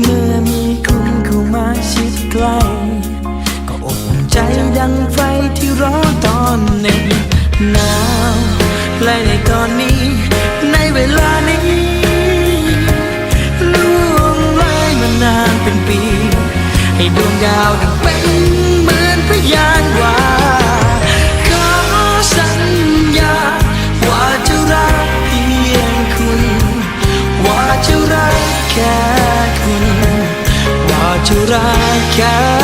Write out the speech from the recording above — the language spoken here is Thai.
เมื่อมีคุณเข้ามาชิดใกล้ก็อบอุ่นใจดังไฟที่ร้อนตอนหนึ่งหนาวและในตอนนี้ ว่